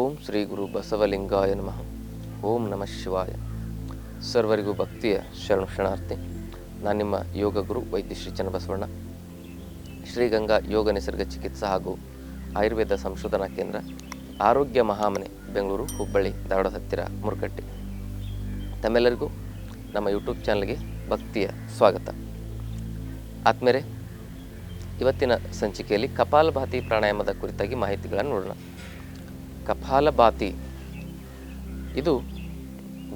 ಓಂ ಶ್ರೀ ಗುರು ಬಸವಲಿಂಗಾಯ ನಮಃ. ಓಂ ನಮಃ ಶಿವಾಯ. ಸರ್ವರಿಗೂ ಭಕ್ತಿಯ ಶರಣು ಶರಣಾರ್ಥಿ ನಾನು ನಿಮ್ಮ ಯೋಗ ಗುರು ವೈದ್ಯ ಶ್ರೀ ಚನ್ನಬಸವಣ್ಣ ಶ್ರೀಗಂಗಾ ಯೋಗ ನಿಸರ್ಗ ಚಿಕಿತ್ಸಾ ಹಾಗೂ ಆಯುರ್ವೇದ ಸಂಶೋಧನಾ ಕೇಂದ್ರ ಆರೋಗ್ಯ ಮಹಾಮನೆ, ಬೆಂಗಳೂರು, ಹುಬ್ಬಳ್ಳಿ, ಧಾರವಾಡ ಹತ್ತಿರ ಮುರುಕಟ್ಟಿ ತಮ್ಮೆಲ್ಲರಿಗೂ ನಮ್ಮ ಯೂಟ್ಯೂಬ್ ಚಾನಲ್ಗೆ ಭಕ್ತಿಯ ಸ್ವಾಗತ. ಆತ್ಮೇರೆ ಇವತ್ತಿನ ಸಂಚಿಕೆಯಲ್ಲಿ ಕಪಾಲಭಾತಿ ಪ್ರಾಣಾಯಾಮದ ಕುರಿತಾಗಿ ಮಾಹಿತಿಗಳನ್ನು ನೋಡೋಣ. ಕಪಾಲಭಾತಿ. ಇದು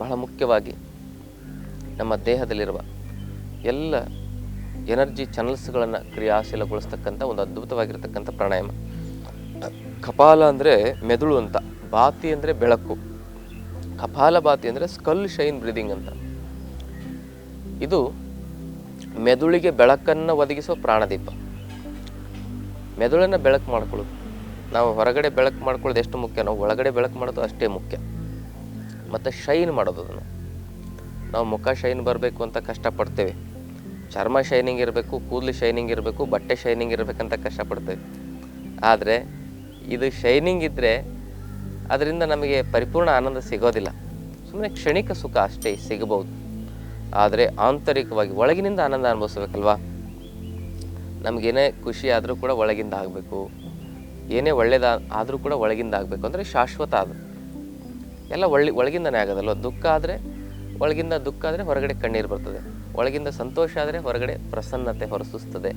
ಬಹಳ ಮುಖ್ಯವಾಗಿ ನಮ್ಮ ದೇಹದಲ್ಲಿರುವ ಎಲ್ಲ ಎನರ್ಜಿ ಚಾನಲ್ಸ್ಗಳನ್ನು ಕ್ರಿಯಾಶೀಲಗೊಳಿಸ್ತಕ್ಕಂಥ ಒಂದು ಅದ್ಭುತವಾಗಿರ್ತಕ್ಕಂಥ ಪ್ರಾಣಾಯಾಮ. ಕಪಾಲ ಅಂದರೆ ಮೆದುಳು ಅಂತ ಬಾತಿ ಅಂದರೆ ಬೆಳಕು, ಕಪಾಲಭಾತಿ ಅಂದರೆ ಸ್ಕಲ್ ಶೈನ್ ಬ್ರೀದಿಂಗ್ ಅಂತ. ಇದು ಮೆದುಳಿಗೆ ಬೆಳಕನ್ನು ಒದಗಿಸುವ ಪ್ರಾಣದೀಪ. ಮೆದುಳನ್ನು ಬೆಳಕು ಮಾಡ್ಕೊಳ್ಳೋದು. ನಾವು ಹೊರಗಡೆ ಬೆಳಕು ಮಾಡ್ಕೊಳ್ಳೋದು ಎಷ್ಟು ಮುಖ್ಯ? ನಾವು ಒಳಗಡೆ ಬೆಳಕು ಮಾಡೋದು ಅಷ್ಟೇ ಮುಖ್ಯ. ಮತ್ತು ಶೈನ್ ಮಾಡೋದು ಅದನ್ನು. ನಾವು ಮುಖ ಶೈನ್ ಬರಬೇಕು ಅಂತ ಕಷ್ಟಪಡ್ತೇವೆ. ಚರ್ಮ ಶೈನಿಂಗ್ ಇರಬೇಕು, ಕೂದಲು ಶೈನಿಂಗ್ ಇರಬೇಕು, ಬಟ್ಟೆ ಶೈನಿಂಗ್ ಇರಬೇಕಂತ ಕಷ್ಟಪಡ್ತೇವೆ. ಆದರೆ ಇದು ಶೈನಿಂಗ್ ಇದ್ದರೆ ಅದರಿಂದ ನಮಗೆ ಪರಿಪೂರ್ಣ ಆನಂದ ಸಿಗೋದಿಲ್ಲ. ಸುಮ್ಮನೆ ಕ್ಷಣಿಕ ಸುಖ ಅಷ್ಟೇ ಸಿಗಬಹುದು ಆದರೆ ಆಂತರಿಕವಾಗಿ ಒಳಗಿನಿಂದ ಆನಂದ ಅನುಭವಿಸ್ಬೇಕಲ್ವಾ? ನಮಗೇನೇ ಖುಷಿ ಆದರೂ ಕೂಡ ಒಳಗಿಂದ ಆಗಬೇಕು. ಏನೇ ಒಳ್ಳೇದ ಆದರೂ ಕೂಡ ಒಳಗಿಂದ ಆಗಬೇಕು. ಅಂದರೆ ಶಾಶ್ವತ ಅದು. ಎಲ್ಲ ಒಳ್ಳೆ, ಒಳಗಿಂದನೇ ಆಗೋದಲ್ವ? ದುಃಖ ಆದರೆ, ಒಳಗಿಂದ ದುಃಖ ಆದರೆ ಹೊರಗಡೆ ಕಣ್ಣೀರು ಬರ್ತದೆ. ಒಳಗಿಂದ ಸಂತೋಷ ಆದರೆ ಹೊರಗಡೆ ಪ್ರಸನ್ನತೆ ಹೊರಸೂಸ್ತದೆ.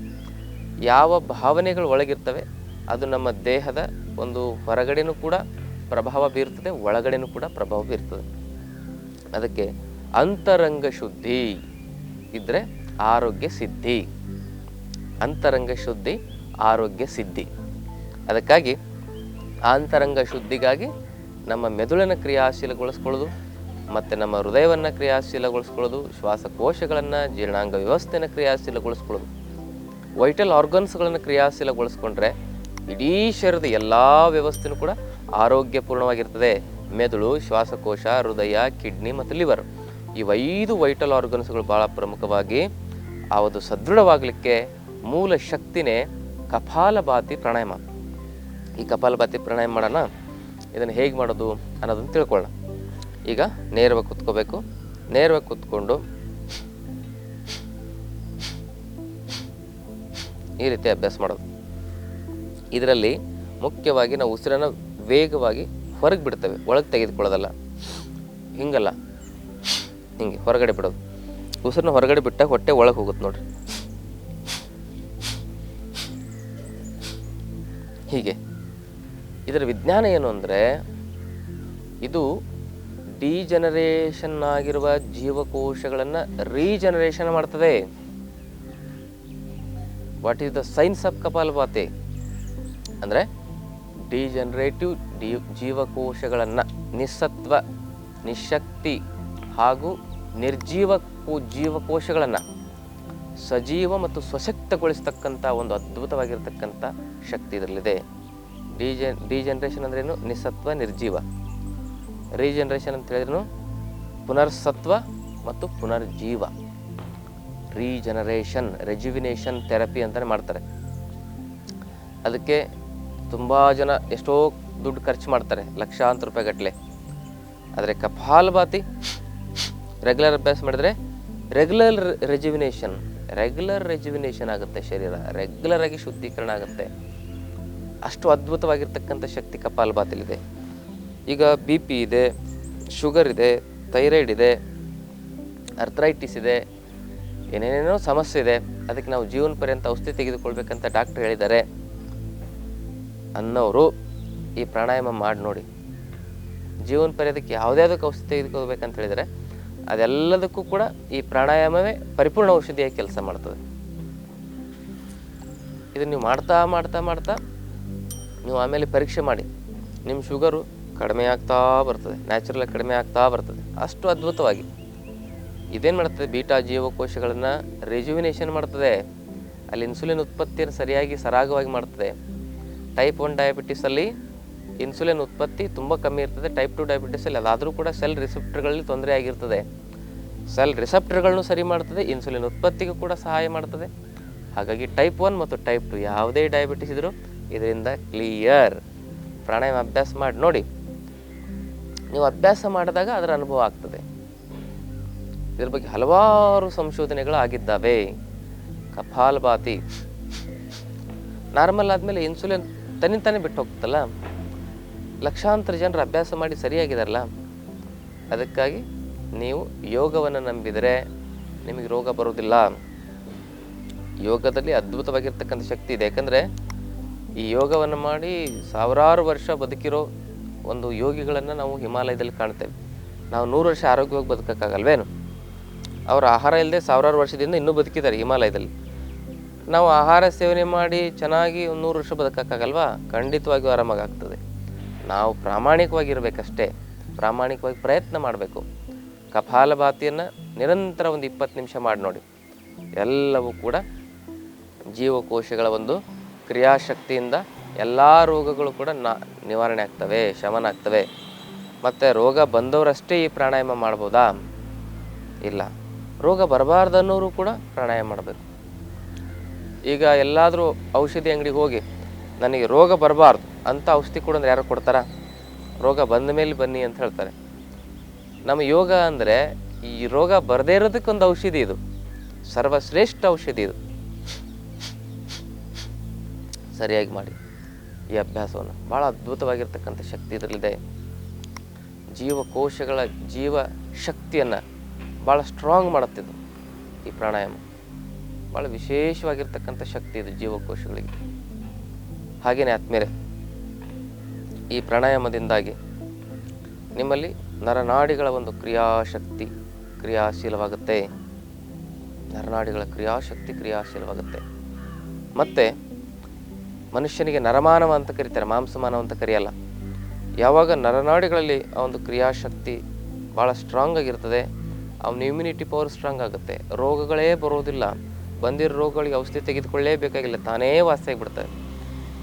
ಯಾವ ಭಾವನೆಗಳು ಒಳಗಿರ್ತವೆ, ಅದು ನಮ್ಮ ದೇಹದ ಒಂದು ಹೊರಗಡೆನೂ ಕೂಡ ಪ್ರಭಾವ ಬೀರ್ತದೆ, ಒಳಗಡೆನೂ ಕೂಡ ಪ್ರಭಾವ ಬೀರ್ತದೆ. ಅದಕ್ಕೆ ಅಂತರಂಗ ಶುದ್ಧಿ ಇದ್ದರೆ ಆರೋಗ್ಯ ಸಿದ್ಧಿ. ಅಂತರಂಗ ಶುದ್ಧಿ, ಆರೋಗ್ಯ ಸಿದ್ಧಿ. ಅದಕ್ಕಾಗಿ ಆಂತರಂಗ ಶುದ್ಧಿಗಾಗಿ ನಮ್ಮ ಮೆದುಳನ್ನು ಕ್ರಿಯಾಶೀಲಗೊಳಿಸ್ಕೊಳ್ಳೋದು, ಮತ್ತು ನಮ್ಮ ಹೃದಯವನ್ನು ಕ್ರಿಯಾಶೀಲಗೊಳಿಸ್ಕೊಳ್ಳೋದು, ಶ್ವಾಸಕೋಶಗಳನ್ನು, ಜೀರ್ಣಾಂಗ ವ್ಯವಸ್ಥೆಯನ್ನು ಕ್ರಿಯಾಶೀಲಗೊಳಿಸ್ಕೊಳ್ಳೋದು. ವೈಟಲ್ ಆರ್ಗನ್ಸ್ಗಳನ್ನು ಕ್ರಿಯಾಶೀಲಗೊಳಿಸ್ಕೊಂಡ್ರೆ ಇಡೀ ಶರೀರದ ಎಲ್ಲ ವ್ಯವಸ್ಥೆನೂ ಕೂಡ ಆರೋಗ್ಯಪೂರ್ಣವಾಗಿರ್ತದೆ. ಮೆದುಳು, ಶ್ವಾಸಕೋಶ, ಹೃದಯ, ಕಿಡ್ನಿ ಮತ್ತು ಲಿವರ್. ಇವೈದು ವೈಟಲ್ ಆರ್ಗನ್ಸ್ಗಳು ಭಾಳ ಪ್ರಮುಖವಾಗಿ ಅದು ಸದೃಢವಾಗಲಿಕ್ಕೆ ಮೂಲ ಶಕ್ತಿನೇ ಕಪಾಲಭಾತಿ ಪ್ರಾಣಾಯಾಮ. ಈ ಕಪಾಲಭಾತಿ ಪ್ರಾಣಾಯಾಮ ಮಾಡೋಣ. ಇದನ್ನು ಹೇಗೆ ಮಾಡೋದು ಅನ್ನೋದನ್ನು ತಿಳ್ಕೊಳ್ಳೋಣ. ಈಗ ನೇರವಾಗಿ ಕುತ್ಕೋಬೇಕು. ನೇರವಾಗಿ ಕುತ್ಕೊಂಡು ಈ ರೀತಿ ಅಭ್ಯಾಸ ಮಾಡೋದು. ಇದರಲ್ಲಿ ಮುಖ್ಯವಾಗಿ ನಾವು ಉಸಿರನ್ನು ವೇಗವಾಗಿ ಹೊರಗೆ ಬಿಡ್ತೇವೆ. ಒಳಗೆ ತೆಗೆದುಕೊಳ್ಳೋದಲ್ಲ. ಹಿಂಗಲ್ಲ. ಹಿಂಗೆ ಹೊರಗಡೆ ಬಿಡೋದು. ಉಸಿರನ್ನ ಹೊರಗಡೆ ಬಿಟ್ಟಾಗ ಹೊಟ್ಟೆ ಒಳಗೆ ಹೋಗುತ್ತೆ ನೋಡ್ರಿ. ಹೀಗೆ. ಇದರ ವಿಜ್ಞಾನ ಏನು ಅಂದರೆ ಇದು ಡಿಜನರೇಷನ್ ಆಗಿರುವ ಜೀವಕೋಶಗಳನ್ನು ರೀಜನರೇಷನ್ ಮಾಡ್ತದೆ. What is the science of Kapalbhati ಅಂದರೆ ಡಿಜನರೇಟಿವ್ ಡಿ ಜೀವಕೋಶಗಳನ್ನು ನಿಸ್ಸತ್ವ, ನಿಶಕ್ತಿ ಹಾಗೂ ನಿರ್ಜೀವ ಜೀವಕೋಶಗಳನ್ನು ಸಜೀವ ಮತ್ತು ಸ್ವಶಕ್ತಗೊಳಿಸ್ತಕ್ಕಂಥ ಒಂದು ಅದ್ಭುತವಾಗಿರ್ತಕ್ಕಂಥ ಶಕ್ತಿ ಇದರಲ್ಲಿದೆ. ಡಿಜನ್ ಡಿಜನ್ರೇಷನ್ ಅಂದ್ರೇನು ನಿಸತ್ವ, ನಿರ್ಜೀವ. ರೀಜನ್ರೇಷನ್ ಅಂತ ಹೇಳಿದ್ರು ಪುನರ್ಸತ್ವ ಮತ್ತು ಪುನರ್ಜೀವ. ರೀಜನರೇಷನ್ ರೆಜ್ಯುವಿನೇಷನ್ ಥೆರಪಿ ಅಂತಲೇ ಮಾಡ್ತಾರೆ. ಅದಕ್ಕೆ ತುಂಬ ಜನ ಎಷ್ಟೋ ದುಡ್ಡು ಖರ್ಚು ಮಾಡ್ತಾರೆ, ಲಕ್ಷಾಂತರ ರೂಪಾಯಿ ಗಟ್ಟಲೆ ಆದರೆ ಕಪಾಲಭಾತಿ ರೆಗ್ಯುಲರ್ ಅಭ್ಯಾಸ ಮಾಡಿದರೆ ರೆಗ್ಯುಲರ್ ರೆಜ್ಯುವಿನೇಷನ್ ರೆಗ್ಯುಲರ್ ರೆಜ್ಯುವಿನೇಷನ್ ಆಗುತ್ತೆ ಶರೀರ. ರೆಗ್ಯುಲರ್ ಆಗಿ ಶುದ್ಧೀಕರಣ ಆಗುತ್ತೆ. ಅಷ್ಟು ಅದ್ಭುತವಾಗಿರ್ತಕ್ಕಂಥ ಶಕ್ತಿ ಕಪಾಲಭಾತಿಲಿದೆ ಈಗ ಬಿ ಪಿ ಇದೆ, ಶುಗರ್ ಇದೆ, ಥೈರಾಯ್ಡ್ ಇದೆ ಅರ್ಥ್ರೈಟಿಸ್ ಇದೆ, ಏನೇನೇನೋ ಸಮಸ್ಯೆ ಇದೆ. ಅದಕ್ಕೆ ನಾವು ಜೀವನ ಪರ್ಯಂತ ಔಷಧಿ ತೆಗೆದುಕೊಳ್ಬೇಕಂತ ಡಾಕ್ಟರ್ ಹೇಳಿದ್ದಾರೆ. ಅನ್ನೋರು ಈ ಪ್ರಾಣಾಯಾಮ ಮಾಡಿ ನೋಡಿ. ಜೀವನ ಪರ್ಯದಕ್ಕೆ ಯಾವುದ್ಯಾವುದಕ್ಕೆ ಔಷಧಿ ತೆಗೆದುಕೊಳ್ಬೇಕಂತ ಹೇಳಿದರೆ ಅದೆಲ್ಲದಕ್ಕೂ ಕೂಡ ಈ ಪ್ರಾಣಾಯಾಮವೇ ಪರಿಪೂರ್ಣ ಔಷಧಿಯಾಗಿ ಕೆಲಸ ಮಾಡ್ತದೆ. ಇದನ್ನು ನೀವು ಮಾಡ್ತಾ ಮಾಡ್ತಾ ಮಾಡ್ತಾ ನೀವು ಆಮೇಲೆ ಪರೀಕ್ಷೆ ಮಾಡಿ. ನಿಮ್ಮ ಶುಗರು ಕಡಿಮೆ ಆಗ್ತಾ ಬರ್ತದೆ. ನ್ಯಾಚುರಲ್ ಕಡಿಮೆ ಆಗ್ತಾ ಬರ್ತದೆ. ಅಷ್ಟು ಅದ್ಭುತವಾಗಿ. ಇದೇನು ಮಾಡ್ತದೆ? ಬೀಟಾ ಜೀವಕೋಶಗಳನ್ನು ರೆಜುವಿನೇಷನ್ ಮಾಡ್ತದೆ. ಅಲ್ಲಿ ಇನ್ಸುಲಿನ್ ಉತ್ಪತ್ತಿಯನ್ನು ಸರಿಯಾಗಿ ಸರಾಗವಾಗಿ ಮಾಡ್ತದೆ. ಟೈಪ್ ಒನ್ ಡಯಾಬಿಟಿಸಲ್ಲಿ ಇನ್ಸುಲಿನ್ ಉತ್ಪತ್ತಿ ತುಂಬ ಕಮ್ಮಿ ಇರ್ತದೆ. ಟೈಪ್ ಟು ಡಯಾಬಿಟಿಸಲ್ಲಿ ಅದಾದರೂ ಕೂಡ ಸೆಲ್ ರಿಸೆಪ್ಟರ್ಗಳಲ್ಲಿ ತೊಂದರೆ ಆಗಿರ್ತದೆ. ಸೆಲ್ ರಿಸೆಪ್ಟರ್ಗಳನ್ನು ಸರಿ ಮಾಡ್ತದೆ. ಇನ್ಸುಲಿನ್ ಉತ್ಪತ್ತಿಗೂ ಕೂಡ ಸಹಾಯ ಮಾಡ್ತದೆ. ಹಾಗಾಗಿ ಟೈಪ್ ಒನ್ ಮತ್ತು ಟೈಪ್ ಟು ಯಾವುದೇ ಡಯಾಬಿಟಿಸ್ ಇದ್ದರೂ ಇದರಿಂದ ಕ್ಲಿಯರ್ ಪ್ರಾಣಾಯಾಮ ಅಭ್ಯಾಸ ಮಾಡಿ, ನೋಡಿ. ನೀವು ಅಭ್ಯಾಸ ಮಾಡಿದಾಗ ಅದರ ಅನುಭವ ಆಗ್ತದೆ. ಇದ್ರ ಬಗ್ಗೆ ಹಲವಾರು ಸಂಶೋಧನೆಗಳು ಆಗಿದ್ದಾವೆ. ಕಪಾಲಭಾತಿ ನಾರ್ಮಲ್ ಆದಮೇಲೆ ಇನ್ಸುಲಿನ್ ತನ್ನಿಂತಾನೆ ಬಿಟ್ಟು ಹೋಗ್ತಲ್ಲ ಲಕ್ಷಾಂತರ ಜನರು ಅಭ್ಯಾಸ ಮಾಡಿ ಸರಿಯಾಗಿದಾರಲ್ಲ? ಅದಕ್ಕಾಗಿ ನೀವು ಯೋಗವನ್ನು ನಂಬಿದರೆ ನಿಮಗೆ ರೋಗ ಬರೋದಿಲ್ಲ ಯೋಗದಲ್ಲಿ ಅದ್ಭುತವಾಗಿರ್ತಕ್ಕಂಥ ಶಕ್ತಿ ಇದೆ. ಯಾಕಂದರೆ ಈ ಯೋಗವನ್ನು ಮಾಡಿ ಸಾವಿರಾರು ವರ್ಷ ಬದುಕಿರೋ ಒಂದು ಯೋಗಿಗಳನ್ನು ನಾವು ಹಿಮಾಲಯದಲ್ಲಿ ಕಾಣ್ತೇವೆ. ನಾವು ನೂರು ವರ್ಷ ಆರೋಗ್ಯವಾಗಿ ಬದುಕೋಕ್ಕಾಗಲ್ವೇನು? ಅವರ ಆಹಾರ ಇಲ್ಲದೆ ಸಾವಿರಾರು ವರ್ಷದಿಂದ ಇನ್ನೂ ಬದುಕಿದ್ದಾರೆ ಹಿಮಾಲಯದಲ್ಲಿ. ನಾವು ಆಹಾರ ಸೇವನೆ ಮಾಡಿ ಚೆನ್ನಾಗಿ ಒಂದು ನೂರು ವರ್ಷ ಬದುಕೋಕ್ಕಾಗಲ್ವಾ? ಖಂಡಿತವಾಗಿಯೂ ಆರಾಮಾಗ್ತದೆ ನಾವು ಪ್ರಾಮಾಣಿಕವಾಗಿರಬೇಕಷ್ಟೇ. ಪ್ರಾಮಾಣಿಕವಾಗಿ ಪ್ರಯತ್ನ ಮಾಡಬೇಕು. ಕಪಾಲಭಾತಿಯನ್ನು ನಿರಂತರ ಒಂದು ಇಪ್ಪತ್ತು ನಿಮಿಷ ಮಾಡಿ ನೋಡಿ. ಎಲ್ಲವೂ ಕೂಡ ಜೀವಕೋಶಗಳ ಒಂದು ಕ್ರಿಯಾಶಕ್ತಿಯಿಂದ ಎಲ್ಲ ರೋಗಗಳು ಕೂಡ ನಾ, ನಿವಾರಣೆ ಆಗ್ತವೆ, ಶಮನ ಆಗ್ತವೆ. ಮತ್ತು ರೋಗ ಬಂದವರಷ್ಟೇ ಈ ಪ್ರಾಣಾಯಾಮ ಮಾಡ್ಬೋದಾ? ಇಲ್ಲ. ರೋಗ ಬರಬಾರ್ದನ್ನೋರು ಕೂಡ ಪ್ರಾಣಾಯಾಮ ಮಾಡಬೇಕು. ಈಗ ಎಲ್ಲಾದರೂ ಔಷಧಿ ಅಂಗಡಿಗೆ ಹೋಗಿ, ನನಗೆ ರೋಗ ಬರಬಾರ್ದು ಅಂತ ಔಷಧಿ ಕೊಡಂದ್ರೆ ಯಾರು ಕೊಡ್ತಾರ? ರೋಗ ಬಂದ ಮೇಲೆ ಬನ್ನಿ ಅಂತ ಹೇಳ್ತಾರೆ. ನಮ್ಮ ಯೋಗ ಅಂದರೆ ಈ ರೋಗ ಬರದೇ ಇರೋದಕ್ಕೊಂದು ಔಷಧಿ ಇದು. ಸರ್ವಶ್ರೇಷ್ಠ ಔಷಧಿ ಇದು. ಸರಿಯಾಗಿ ಮಾಡಿ ಈ ಅಭ್ಯಾಸವನ್ನು. ಭಾಳ ಅದ್ಭುತವಾಗಿರ್ತಕ್ಕಂಥ ಶಕ್ತಿ ಇದರಲ್ಲಿದೆ. ಜೀವಕೋಶಗಳ ಜೀವ ಶಕ್ತಿಯನ್ನು ಭಾಳ ಸ್ಟ್ರಾಂಗ್ ಮಾಡುತ್ತಿದ್ದು ಈ ಪ್ರಾಣಾಯಾಮ. ಭಾಳ ವಿಶೇಷವಾಗಿರ್ತಕ್ಕಂಥ ಶಕ್ತಿ ಇದು ಜೀವಕೋಶಗಳಿಗೆ. ಹಾಗೆಯೇ ಆತ್ಮೇಲೆ ಈ ಪ್ರಾಣಾಯಾಮದಿಂದಾಗಿ ನಿಮ್ಮಲ್ಲಿ ನರನಾಡಿಗಳ ಒಂದು ಕ್ರಿಯಾಶಕ್ತಿ ಕ್ರಿಯಾಶೀಲವಾಗುತ್ತೆ. ನರನಾಡಿಗಳ ಕ್ರಿಯಾಶಕ್ತಿ ಕ್ರಿಯಾಶೀಲವಾಗುತ್ತೆ. ಮತ್ತು ಮನುಷ್ಯನಿಗೆ ನರಮಾನವ ಅಂತ ಕರೀತಾರೆ, ಮಾಂಸಮಾನವ ಅಂತ ಕರೆಯಲ್ಲ. ಯಾವಾಗ ನರನಾಡಿಗಳಲ್ಲಿ ಆ ಒಂದು ಕ್ರಿಯಾಶಕ್ತಿ ಭಾಳ ಸ್ಟ್ರಾಂಗ್ ಆಗಿರ್ತದೆ ಅವನ ಇಮ್ಯುನಿಟಿ ಪವರ್ ಸ್ಟ್ರಾಂಗ್ ಆಗುತ್ತೆ. ರೋಗಗಳೇ ಬರೋದಿಲ್ಲ. ಬಂದಿರೋ ರೋಗಗಳಿಗೆ ಔಷಧಿ ತೆಗೆದುಕೊಳ್ಳೇಬೇಕಾಗಿಲ್ಲ, ತಾನೇ ವಾಸಿಯಾಗಿಬಿಡ್ತವೆ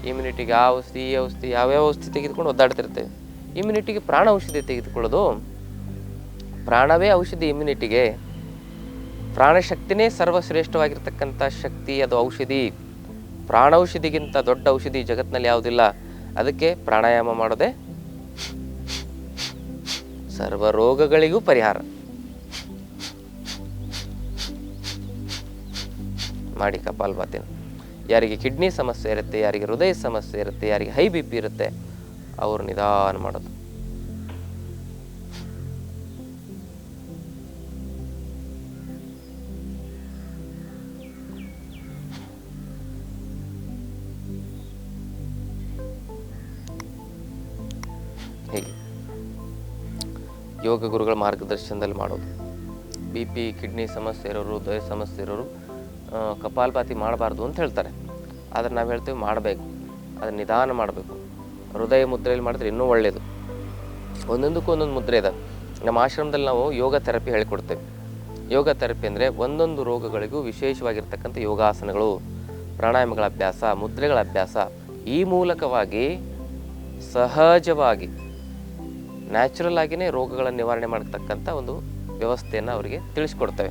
ಇಮ್ಯುನಿಟಿಗೆ ಆ ಔಷಧಿ, ಈ ಔಷಧಿ, ಯಾವ್ಯಾವ ಔಷಧಿ ತೆಗೆದುಕೊಂಡು ಒದ್ದಾಡ್ತಿರ್ತೇವೆ ಇಮ್ಯುನಿಟಿಗೆ ಪ್ರಾಣ ಔಷಧಿ ತೆಗೆದುಕೊಳ್ಳೋದು? ಪ್ರಾಣವೇ ಔಷಧಿ ಇಮ್ಯುನಿಟಿಗೆ ಪ್ರಾಣಶಕ್ತಿನೇ ಸರ್ವಶ್ರೇಷ್ಠವಾಗಿರ್ತಕ್ಕಂಥ ಶಕ್ತಿ, ಅದು ಔಷಧಿ. ಪ್ರಾಣೌಷಧಿಗಿಂತ ದೊಡ್ಡ ಔಷಧಿ ಜಗತ್ತಿನಲ್ಲಿ ಯಾವುದಿಲ್ಲ, ಅದಕ್ಕೆ ಪ್ರಾಣಾಯಾಮ ಮಾಡೋದೆ ಸರ್ವ ರೋಗಗಳಿಗೂ ಪರಿಹಾರ. ಮಾಡಿ ಕಪಾಲಭಾತಿನ ಯಾರಿಗೆ ಕಿಡ್ನಿ ಸಮಸ್ಯೆ ಇರುತ್ತೆ, ಯಾರಿಗೆ ಹೃದಯ ಸಮಸ್ಯೆ ಇರುತ್ತೆ, ಯಾರಿಗೆ ಹೈ ಬಿ ಪಿ ಇರುತ್ತೆ, ಅವರು ನಿಧಾನ ಮಾಡೋದು. ಹೀಗೆ? ಯೋಗ ಗುರುಗಳ ಮಾರ್ಗದರ್ಶನದಲ್ಲಿ ಮಾಡೋದು. ಬಿ ಪಿ, ಕಿಡ್ನಿ ಸಮಸ್ಯೆ ಇರೋರು ದಯ ಸಮಸ್ಯೆ ಇರೋರು ಕಪಾಲ್ಪಾತಿ ಮಾಡಬಾರ್ದು ಅಂತ ಹೇಳ್ತಾರೆ. ಆದರೆ ನಾವು ಹೇಳ್ತೀವಿ ಮಾಡಬೇಕು. ಅದನ್ನು ನಿಧಾನ ಮಾಡಬೇಕು. ಹೃದಯ ಮುದ್ರೆಯಲ್ಲಿ ಮಾಡಿದ್ರೆ ಇನ್ನೂ ಒಳ್ಳೆಯದು ಒಂದೊಂದಕ್ಕೂ ಒಂದೊಂದು ಮುದ್ರೆ ಇದೆ. ನಮ್ಮ ಆಶ್ರಮದಲ್ಲಿ ನಾವು ಯೋಗ ಥೆರಪಿ ಹೇಳಿಕೊಡ್ತೇವೆ. ಯೋಗ ಥೆರಪಿ ಅಂದರೆ ಒಂದೊಂದು ರೋಗಗಳಿಗೂ ವಿಶೇಷವಾಗಿರ್ತಕ್ಕಂಥ ಯೋಗಾಸನಗಳು, ಪ್ರಾಣಾಯಾಮಗಳ ಅಭ್ಯಾಸ, ಮುದ್ರೆಗಳ ಅಭ್ಯಾಸ. ಈ ಮೂಲಕವಾಗಿ ಸಹಜವಾಗಿ ನ್ಯಾಚುರಲ್ ಆಗಿಯೇ ರೋಗಗಳ ನಿವಾರಣೆ ಮಾಡತಕ್ಕಂಥ ಒಂದು ವ್ಯವಸ್ಥೆಯನ್ನು ಅವರಿಗೆ ತಿಳಿಸ್ಕೊಡ್ತವೆ.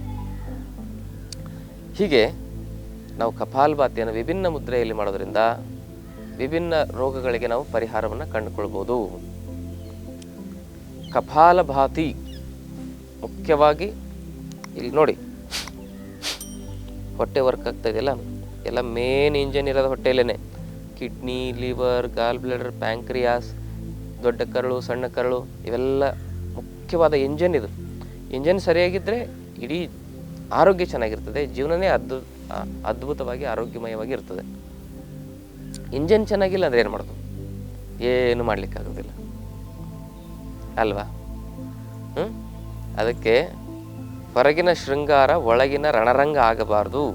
ಹೀಗೆ ನಾವು ಕಪಾಲಭಾತಿಯನ್ನು ವಿಭಿನ್ನ ಮುದ್ರೆಯಲ್ಲಿ ಮಾಡೋದ್ರಿಂದ ವಿಭಿನ್ನ ರೋಗಗಳಿಗೆ ನಾವು ಪರಿಹಾರವನ್ನು ಕಂಡುಕೊಳ್ಬೋದು. ಕಪಾಲಭಾತಿ ಮುಖ್ಯವಾಗಿ ಇಲ್ಲಿ ನೋಡಿ. ಹೊಟ್ಟೆ ವರ್ಕ್ ಆಗ್ತಾ ಇದೆಯಲ್ಲ ಎಲ್ಲ ಮೇನ್ ಇಂಜನ್ ಇರೋದು ಹೊಟ್ಟೆಯಲ್ಲೇ kidney liver gall bladder pancreas ದೊಡ್ಡ ಕರಳು, ಸಣ್ಣ ಕರಳು ಇವೆಲ್ಲ ಮುಖ್ಯವಾದ ಇಂಜನ್ ಇದು. ಇಂಜನ್ ಸರಿಯಾಗಿದ್ದರೆ ಇಡೀ ಆರೋಗ್ಯ ಚೆನ್ನಾಗಿರ್ತದೆ, ಜೀವನನೇ ಅದ್ಭು ಅದ್ಭುತವಾಗಿ, ಆರೋಗ್ಯಮಯವಾಗಿ ಇರ್ತದೆ. ಇಂಜನ್ ಚೆನ್ನಾಗಿಲ್ಲ ಅಂದರೆ ಏನು ಮಾಡೋದು? ಏನು ಮಾಡಲಿಕ್ಕಾಗೋದಿಲ್ಲ. ಅಲ್ವಾ? ಹ್ಞೂ ಅದಕ್ಕೆ ಹೊರಗಿನ ಶೃಂಗಾರ ಒಳಗಿನ ರಣರಂಗ ಆಗಬಾರ್ದು.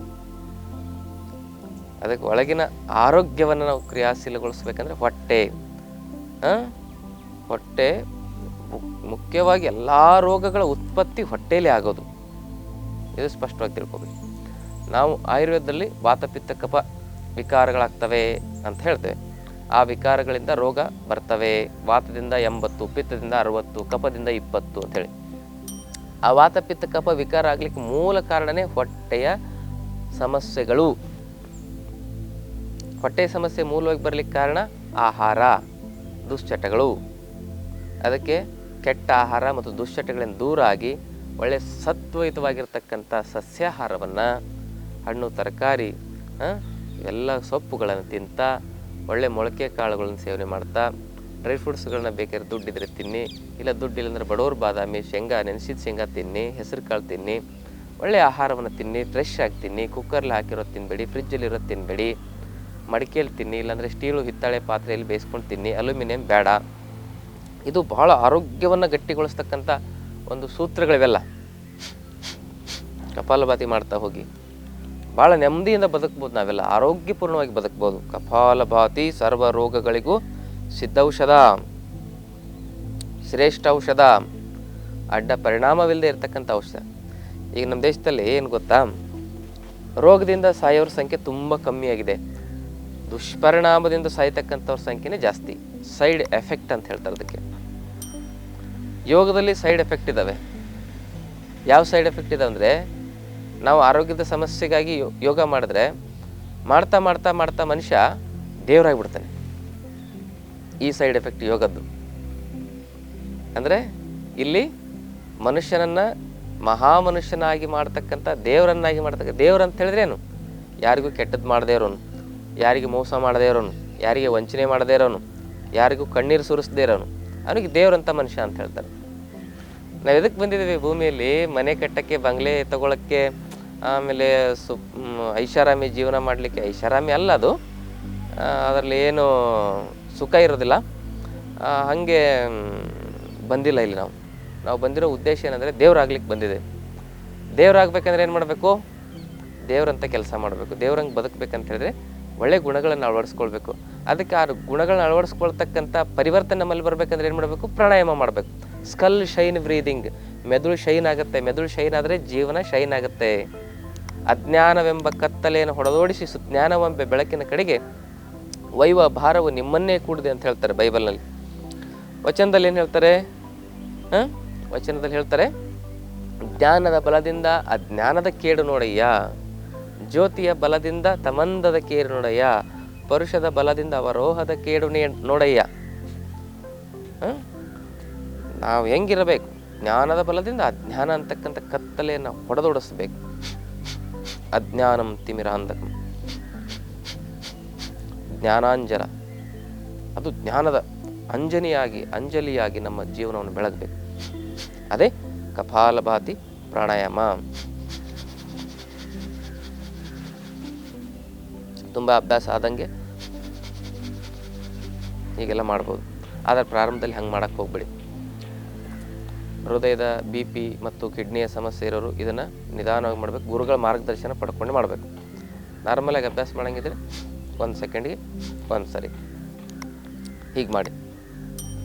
ಅದಕ್ಕೆ ಒಳಗಿನ ಆರೋಗ್ಯವನ್ನು ನಾವು ಕ್ರಿಯಾಶೀಲಗೊಳಿಸ್ಬೇಕಂದ್ರೆ ಹೊಟ್ಟೆ. ಆ? ಹೊಟ್ಟೆ ಮುಖ್ಯವಾಗಿ ಎಲ್ಲ ರೋಗಗಳ ಉತ್ಪತ್ತಿ ಹೊಟ್ಟೆಯಲ್ಲಿ ಆಗೋದು. ಇದು ಸ್ಪಷ್ಟವಾಗಿ ತಿಳ್ಕೊಬೇಕು. ನಾವು ಆಯುರ್ವೇದದಲ್ಲಿ ವಾತಪಿತ್ತ ಕಫ ವಿಕಾರಗಳಾಗ್ತವೆ ಅಂತ ಹೇಳ್ತೇವೆ. ಆ ವಿಕಾರಗಳಿಂದ ರೋಗ ಬರ್ತವೆ. ವಾತದಿಂದ ಎಂಬತ್ತು, ಪಿತ್ತದಿಂದ ಅರವತ್ತು, ಕಫದಿಂದ ಇಪ್ಪತ್ತು ಅಂಥೇಳಿ ಆ ವಾತಪಿತ್ತ ಕಫ ವಿಕಾರ ಆಗಲಿಕ್ಕೆ ಮೂಲ ಕಾರಣನೇ ಹೊಟ್ಟೆಯ ಸಮಸ್ಯೆಗಳು. ಹೊಟ್ಟೆ ಸಮಸ್ಯೆ ಮೂಲವಾಗಿ ಬರಲಿಕ್ಕೆ ಕಾರಣ ಆಹಾರ, ದುಶ್ಚಟಗಳು. ಅದಕ್ಕೆ ಕೆಟ್ಟ ಆಹಾರ ಮತ್ತು ದುಶ್ಚಟಗಳಿಂದ ದೂರ ಆಗಿ ಒಳ್ಳೆಯ ಸತ್ವಯುತವಾಗಿರ್ತಕ್ಕಂಥ ಸಸ್ಯಾಹಾರವನ್ನು, ಹಣ್ಣು, ತರಕಾರಿ ಎಲ್ಲ ಸೊಪ್ಪುಗಳನ್ನು ತಿಂತ, ಒಳ್ಳೆ ಮೊಳಕೆ ಕಾಳುಗಳನ್ನು ಸೇವನೆ ಮಾಡ್ತಾ, ಡ್ರೈ ಫ್ರೂಟ್ಸ್ಗಳನ್ನ ಬೇಕಾದ್ರೆ ದುಡ್ಡಿದ್ರೆ ತಿನ್ನಿ, ಇಲ್ಲ ದುಡ್ಡಿಲ್ಲ ಇಲ್ಲಾಂದ್ರೆ ಬಡವ್ರ ಬಾದಾಮಿ, ಶೇಂಗಾ, ನೆನೆಸಿದ ಶೇಂಗಾ ತಿನ್ನಿ, ಹೆಸರು ಕಾಳು ತಿನ್ನಿ, ಒಳ್ಳೆ ಆಹಾರವನ್ನು ತಿನ್ನಿ ಫ್ರೆಶ್ ಆಗಿ ತಿನ್ನಿ ಕುಕ್ಕರ್ಲಿ ಹಾಕಿರೋದು ತಿನ್ನಬೇಡಿ ಫ್ರಿಜ್ಜಲ್ಲಿರೋದು ತಿನ್ನಬೇಡಿ ಮಡಿಕೆಯಲ್ಲಿ ತಿನ್ನಿ, ಇಲ್ಲಾಂದರೆ ಸ್ಟೀಲು ಹಿತ್ತಾಳೆ ಪಾತ್ರೆಯಲ್ಲಿ ಬೇಯಿಸ್ಕೊಂಡು ತಿನ್ನಿ, ಅಲ್ಯೂಮಿನಿಯಂ ಬೇಡ. ಇದು ಬಹಳ ಆರೋಗ್ಯವನ್ನು ಗಟ್ಟಿಗೊಳಿಸ್ತಕ್ಕಂಥ ಒಂದು ಸೂತ್ರಗಳಿವೆಲ್ಲ. ಕಪಾಲಭಾತಿ ಮಾಡ್ತಾ ಹೋಗಿ. ಭಾಳ ನೆಮ್ಮದಿಯಿಂದ ಬದುಕ್ಬೋದು ನಾವೆಲ್ಲ, ಆರೋಗ್ಯಪೂರ್ಣವಾಗಿ ಬದುಕ್ಬೋದು. ಕಪಾಲಭಾತಿ ಸರ್ವ ರೋಗಗಳಿಗೂ ಸಿದ್ಧೌಷಧ ಶ್ರೇಷ್ಠ ಔಷಧ ಅಡ್ಡ ಪರಿಣಾಮವಿಲ್ಲದೆ ಇರತಕ್ಕಂಥ ಔಷಧ. ಈಗ ನಮ್ಮ ದೇಶದಲ್ಲಿ ಏನು ಗೊತ್ತಾ? ರೋಗದಿಂದ ಸಾಯೋರ ಸಂಖ್ಯೆ ತುಂಬ ಕಮ್ಮಿಯಾಗಿದೆ. ದುಷ್ಪರಿಣಾಮದಿಂದ ಸಾಯ್ತಕ್ಕಂಥವ್ರ ಸಂಖ್ಯೆನೇ ಜಾಸ್ತಿ. ಸೈಡ್ ಎಫೆಕ್ಟ್ ಅಂತ ಹೇಳ್ತಾರೆ ಅದಕ್ಕೆ. ಯೋಗದಲ್ಲಿ ಸೈಡ್ ಎಫೆಕ್ಟ್ ಇದ್ದಾವೆ ಯಾವ ಸೈಡ್ ಎಫೆಕ್ಟ್ ಇದೆ ಅಂದರೆ, ನಾವು ಆರೋಗ್ಯದ ಸಮಸ್ಯೆಗಾಗಿ ಯೋಗ ಮಾಡಿದ್ರೆ ಮಾಡ್ತಾ ಮಾಡ್ತಾ ಮಾಡ್ತಾ ಮನುಷ್ಯ ದೇವರಾಗಿಬಿಡ್ತಾನೆ. ಈ ಸೈಡ್ ಎಫೆಕ್ಟ್ ಯೋಗದ್ದು. ಅಂದರೆ ಇಲ್ಲಿ ಮನುಷ್ಯನನ್ನು ಮಹಾಮನುಷ್ಯನಾಗಿ ಮಾಡ್ತಕ್ಕಂಥ ದೇವರನ್ನಾಗಿ ಮಾಡ್ತಕ್ಕ, ದೇವ್ರು ಅಂತ ಹೇಳಿದ್ರೆ ಏನು? ಯಾರಿಗೂ ಕೆಟ್ಟದ್ದು ಮಾಡದೇ ಇರೋನು. ಯಾರಿಗೆ ಮೋಸ ಮಾಡದೇ ಇರೋನು. ಯಾರಿಗೆ ವಂಚನೆ ಮಾಡದೇ ಇರೋನು. ಯಾರಿಗೂ ಕಣ್ಣೀರು ಸುರಿಸದೇ ಇರೋನು. ಅವನಿಗೆ ದೇವರಂತ ಮನುಷ್ಯ ಅಂತ ಹೇಳ್ತಾರೆ. ನಾವು ಎದಕ್ಕೆ ಬಂದಿದ್ದೀವಿ ಭೂಮಿಯಲ್ಲಿ? ಮನೆ ಕಟ್ಟಕ್ಕೆ, ಬಂಗ್ಲೆ ತಗೊಳಕ್ಕೆ, ಆಮೇಲೆ ಸು ಐಷಾರಾಮಿ ಜೀವನ ಮಾಡಲಿಕ್ಕೆ. ಐಷಾರಾಮಿ ಅಲ್ಲ ಅದು. ಅದರಲ್ಲಿ ಏನು ಸುಖ ಇರೋದಿಲ್ಲ. ಹಾಗೆ ಬಂದಿಲ್ಲ ಇಲ್ಲಿ ನಾವು. ನಾವು ಬಂದಿರೋ ಉದ್ದೇಶ ಏನಂದರೆ ದೇವರಾಗ್ಲಿಕ್ಕೆ ಬಂದಿದೆ. ದೇವ್ರಾಗಬೇಕಂದ್ರೆ ಏನು ಮಾಡಬೇಕು? ದೇವ್ರಂತ ಕೆಲಸ ಮಾಡಬೇಕು. ದೇವ್ರಂಗೆ ಬದುಕಬೇಕಂತ ಹೇಳಿದ್ರೆ ಒಳ್ಳೆ ಗುಣಗಳನ್ನು ಅಳವಡಿಸ್ಕೊಳ್ಬೇಕು. ಅದಕ್ಕೆ ಆ ಗುಣಗಳನ್ನ ಅಳವಡಿಸ್ಕೊಳ್ತಕ್ಕಂಥ ಪರಿವರ್ತನೆ ನಮ್ಮಲ್ಲಿ ಬರಬೇಕಂದ್ರೆ ಏನು ಮಾಡಬೇಕು? ಪ್ರಾಣಾಯಾಮ ಮಾಡಬೇಕು. ಸ್ಕಲ್ ಶೈನ್ ಬ್ರೀದಿಂಗ್ ಮೆದುಳು ಶೈನ್ ಆಗುತ್ತೆ. ಮೆದುಳು ಶೈನ್ ಆದರೆ ಜೀವನ ಶೈನ್ ಆಗುತ್ತೆ. ಅಜ್ಞಾನವೆಂಬ ಕತ್ತಲೆಯನ್ನು ಹೊಡೆದೋಡಿಸಿ ಸುಜ್ಞಾನವೆಂಬ ಬೆಳಕಿನ ಕಡೆಗೆ ವೈವ ಭಾರವು ನಿಮ್ಮನ್ನೇ ಕೂಡಿದೆ ಅಂತ ಹೇಳ್ತಾರೆ ಬೈಬಲ್ನಲ್ಲಿ. ವಚನದಲ್ಲಿ ಏನು ಹೇಳ್ತಾರೆ? ಹಾಂ? ವಚನದಲ್ಲಿ ಹೇಳ್ತಾರೆ, ಜ್ಞಾನದ ಬಲದಿಂದ ಅಜ್ಞಾನದ ಕೇಡು ನೋಡಯ್ಯ. ಜ್ಯೋತಿಯ ಬಲದಿಂದ ತಮಂದದ ಕೇರು ನೋಡಯ್ಯ. ಪರುಷದ ಬಲದಿಂದ ಅವರೋಹದ ಕೇಡು ನೀ ನೋಡಯ್ಯ. ನಾವು ಹೆಂಗಿರಬೇಕು? ಜ್ಞಾನದ ಬಲದಿಂದ ಅಜ್ಞಾನ ಅಂತಕ್ಕಂಥ ಕತ್ತಲೆಯನ್ನು ಹೊಡೆದೊಡಿಸ್ಬೇಕು. ಅಜ್ಞಾನಂ ತಿಮಿರಾಂಧಕಂ ಜ್ಞಾನಾಂಜಲ. ಅದು ಜ್ಞಾನದ ಅಂಜನಿಯಾಗಿ, ಅಂಜಲಿಯಾಗಿ ನಮ್ಮ ಜೀವನವನ್ನು ಬೆಳಗಬೇಕು ಅದೇ ಕಪಾಲಭಾತಿ ಪ್ರಾಣಾಯಾಮ. ತುಂಬ ಅಭ್ಯಾಸ ಆದಂಗೆ ಹೀಗೆಲ್ಲ ಮಾಡ್ಬೋದು. ಆದರೆ ಪ್ರಾರಂಭದಲ್ಲಿ ಹಂಗೆ ಮಾಡೋಕ್ಕೆ ಹೋಗ್ಬೇಡಿ. ಹೃದಯದ ಬಿ ಪಿ ಮತ್ತು ಕಿಡ್ನಿಯ ಸಮಸ್ಯೆ ಇರೋರು ಇದನ್ನು ನಿಧಾನವಾಗಿ ಮಾಡಬೇಕು. ಗುರುಗಳ ಮಾರ್ಗದರ್ಶನ ಪಡ್ಕೊಂಡು ಮಾಡಬೇಕು. ನಾರ್ಮಲಾಗಿ ಅಭ್ಯಾಸ ಮಾಡೋಂಗಿದ್ರೆ ಒಂದು ಸೆಕೆಂಡಿಗೆ ಒಂದು ಸರಿ. ಹೀಗೆ ಮಾಡಿ.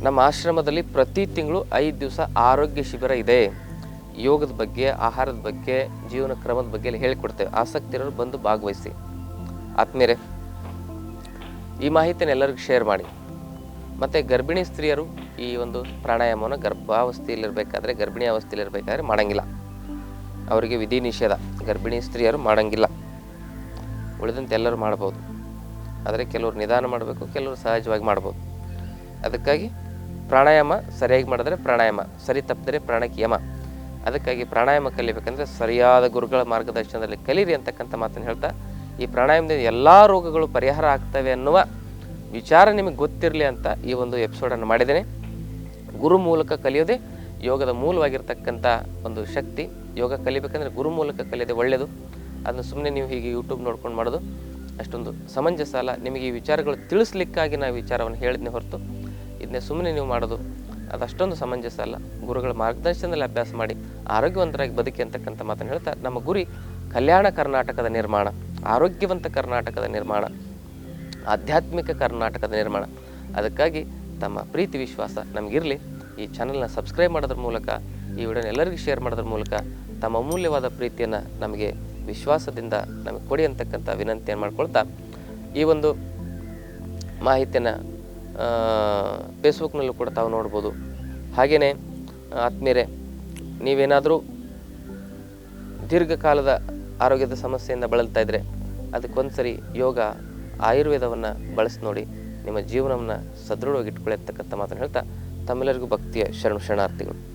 ನಮ್ಮ ಆಶ್ರಮದಲ್ಲಿ ಪ್ರತಿ ತಿಂಗಳು ಐದು ದಿವಸ ಆರೋಗ್ಯ ಶಿಬಿರ ಇದೆ. ಯೋಗದ ಬಗ್ಗೆ, ಆಹಾರದ ಬಗ್ಗೆ, ಜೀವನ ಕ್ರಮದ ಬಗ್ಗೆ ಎಲ್ಲ ಹೇಳಿಕೊಡ್ತೇವೆ. ಆಸಕ್ತಿ ಇರೋರು ಬಂದು ಭಾಗವಹಿಸಿ. ಆತ್ಮೀಯರೇ, ಈ ಮಾಹಿತಿನ ಎಲ್ಲರಿಗೂ ಶೇರ್ ಮಾಡಿ. ಮತ್ತು ಗರ್ಭಿಣಿ ಸ್ತ್ರೀಯರು ಈ ಒಂದು ಪ್ರಾಣಾಯಾಮವನ್ನು ಗರ್ಭಾವಸ್ಥೆಯಲ್ಲಿರಬೇಕಾದ್ರೆ, ಗರ್ಭಿಣಿ ಅವಸ್ಥೆಯಲ್ಲಿರಬೇಕಾದ್ರೆ ಮಾಡೋಂಗಿಲ್ಲ. ಅವರಿಗೆ ವಿಧಿ ನಿಷೇಧ, ಗರ್ಭಿಣಿ ಸ್ತ್ರೀಯರು ಮಾಡೋಂಗಿಲ್ಲ. ಉಳಿದಂತೆ ಎಲ್ಲರೂ ಮಾಡ್ಬೋದು. ಆದರೆ ಕೆಲವರು ನಿಧಾನ ಮಾಡಬೇಕು, ಕೆಲವರು ಸಹಜವಾಗಿ ಮಾಡ್ಬೋದು. ಅದಕ್ಕಾಗಿ ಪ್ರಾಣಾಯಾಮ ಸರಿಯಾಗಿ ಮಾಡಿದ್ರೆ ಪ್ರಾಣಾಯಾಮ, ಸರಿ ತಪ್ಪಿದ್ರೆ ಪ್ರಾಣಕ್ಕೆ ಯಮ ಅದಕ್ಕಾಗಿ ಪ್ರಾಣಾಯಾಮ ಕಲಿಬೇಕಂದ್ರೆ ಸರಿಯಾದ ಗುರುಗಳ ಮಾರ್ಗದರ್ಶನದಲ್ಲಿ ಕಲೀರಿ ಅಂತಕ್ಕಂಥ ಮಾತನ್ನು ಹೇಳ್ತಾ ಈ ಪ್ರಾಣಾಯಾಮದಿಂದ ಎಲ್ಲ ರೋಗಗಳು ಪರಿಹಾರ ಆಗ್ತವೆ ಅನ್ನುವ ವಿಚಾರ ನಿಮಗೆ ಗೊತ್ತಿರಲಿ ಅಂತ ಈ ಒಂದು ಎಪಿಸೋಡನ್ನು ಮಾಡಿದ್ದೇನೆ. ಗುರು ಮೂಲಕ ಕಲಿಯೋದೇ ಯೋಗದ ಮೂಲವಾಗಿರ್ತಕ್ಕಂಥ ಒಂದು ಶಕ್ತಿ. ಯೋಗ ಕಲಿಬೇಕಂದ್ರೆ ಗುರು ಮೂಲಕ ಕಲಿಯೋದೇ ಒಳ್ಳೆಯದು ಅದನ್ನು ಸುಮ್ಮನೆ ನೀವು ಹೀಗೆ ಯೂಟ್ಯೂಬ್ ನೋಡ್ಕೊಂಡು ಮಾಡೋದು ಅಷ್ಟೊಂದು ಸಮಂಜಸ ಅಲ್ಲ. ನಿಮಗೆ ಈ ವಿಚಾರಗಳು ತಿಳಿಸ್ಲಿಕ್ಕಾಗಿ ನಾವು ವಿಚಾರವನ್ನು ಹೇಳಿದ್ನೇ ಹೊರತು ಇದನ್ನೇ ಸುಮ್ಮನೆ ನೀವು ಮಾಡೋದು ಅದು ಅಷ್ಟೊಂದು ಸಮಂಜಸ ಅಲ್ಲ. ಗುರುಗಳ ಮಾರ್ಗದರ್ಶನದಲ್ಲಿ ಅಭ್ಯಾಸ ಮಾಡಿ ಆರೋಗ್ಯವಂತರಾಗಿ ಬದುಕಿ ಅಂತಕ್ಕಂಥ ಮಾತನ್ನು ಹೇಳ್ತಾ ನಮ್ಮ ಗುರಿ ಕಲ್ಯಾಣ ಕರ್ನಾಟಕದ ನಿರ್ಮಾಣ. ಆರೋಗ್ಯವಂತ ಕರ್ನಾಟಕದ ನಿರ್ಮಾಣ, ಆಧ್ಯಾತ್ಮಿಕ ಕರ್ನಾಟಕದ ನಿರ್ಮಾಣ. ಅದಕ್ಕಾಗಿ ತಮ್ಮ ಪ್ರೀತಿ ವಿಶ್ವಾಸ ನಮಗಿರಲಿ. ಈ ಚಾನಲ್ನ ಸಬ್ಸ್ಕ್ರೈಬ್ ಮಾಡೋದ್ರ ಮೂಲಕ, ಈ ವಿಡಿಯೋನ ಎಲ್ಲರಿಗೂ ಶೇರ್ ಮಾಡೋದ್ರ ಮೂಲಕ ತಮ್ಮ ಅಮೂಲ್ಯವಾದ ಪ್ರೀತಿಯನ್ನು ನಮಗೆ ವಿಶ್ವಾಸದಿಂದ ನಮಗೆ ಕೊಡಿ ಅಂತಕ್ಕಂಥ ವಿನಂತಿಯನ್ನು ಮಾಡ್ಕೊಳ್ತಾ, ಈ ಒಂದು ಮಾಹಿತಿಯನ್ನು ಫೇಸ್ಬುಕ್ನಲ್ಲೂ ಕೂಡ ತಾವು ನೋಡ್ಬೋದು. ಹಾಗೆಯೇ ಆತ್ಮೀಯರೇ, ನೀವೇನಾದರೂ ದೀರ್ಘಕಾಲದ ಆರೋಗ್ಯದ ಸಮಸ್ಯೆಯಿಂದ ಬಳಲ್ತಾ ಇದ್ದರೆ ಅದಕ್ಕೊಂದ್ಸರಿ ಯೋಗ ಆಯುರ್ವೇದವನ್ನು ಬಳಸಿ ನೋಡಿ, ನಿಮ್ಮ ಜೀವನವನ್ನು ಸದೃಢವಾಗಿ ಇಟ್ಕೊಳ್ಳಿ ಮಾತನ್ನು ಹೇಳ್ತಾ ತಮ್ಮೆಲ್ಲರಿಗೂ ಭಕ್ತಿಯ ಶರಣ ಶರಣಾರ್ಥಿಗಳು.